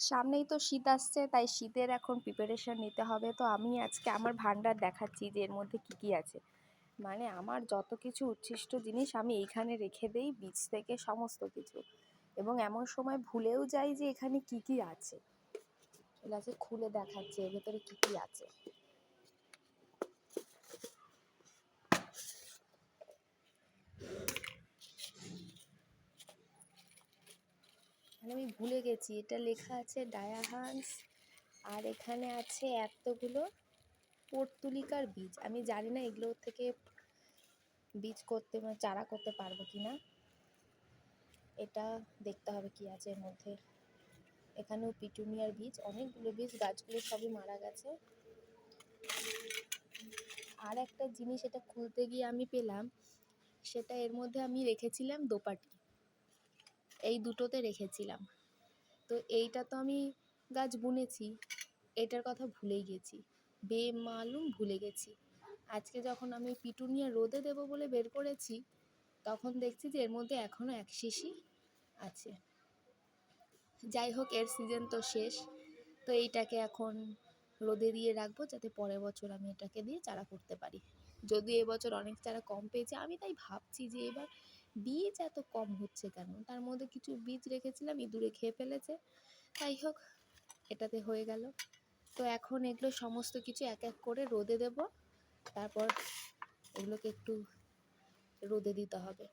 সামনেই তো শীত আসছে, তাই শীতের এখন প্রিপারেশন নিতে হবে। তো আমি আজকে আমার ভান্ডার দেখাচ্ছি যে এর মধ্যে কী কী আছে। মানে আমার যত কিছু উচ্ছিষ্ট জিনিস আমি এইখানে রেখে দেই, বীজ থেকে সমস্ত কিছু। এবং এমন সময় ভুলেও যাই যে এখানে কি কি আছে। এটা আছে, খুলে দেখাচ্ছে এর ভেতরে কী কী আছে। মানে আমি ভুলে গেছি, এটা লেখা আছে ডায়াহান্স আর এখানে আছে এতগুলো পর্তুলিকার বীজ। আমি জানি না এগুলো থেকে বীজ করতে মানে চারা করতে পারব কি না। এটা দেখতে হবে কি আছে এর মধ্যে। এখানেও পিটুনিয়ার বীজ, অনেকগুলো বীজ, গাছগুলো সবই মারা গেছে। আর একটা জিনিস এটা খুলতে গিয়ে আমি পেলাম, সেটা এর মধ্যে আমি রেখেছিলাম দোপাটি। এই দুটোতে রেখেছিলাম। তো এইটা তো আমি গাছ বুনেছি, এটার কথা ভুলেই গেছি। বেমালুম ভুলে গেছি। আজকে যখন আমি পিটুনিয়া রোদে দেবো বলে বের করেছি, তখন দেখছি যে এর মধ্যে এখনও এক শিশি আছে। যাই হোক, এর সিজন তো শেষ। তো এইটাকে এখন রোদে দিয়ে রাখব যাতে পরের বছর আমি এটাকে দিয়ে চারা করতে পারি। যদি এবছর অনেক চারা কম পেয়েছি, আমি তাই ভাবছি যে এবার বীজ এত কম হচ্ছে কেন? তার মধ্যে কিছু বীজ রেখেছিলাম, ইঁদুরে খেয়ে ফেলেছে। তাই হোক, এটাতে হয়ে গেল। তো এখন এগুলো সমস্ত কিছু এক এক করে রোদে দেব। তারপর এগুলোকে একটু রোদে দিতে হবে।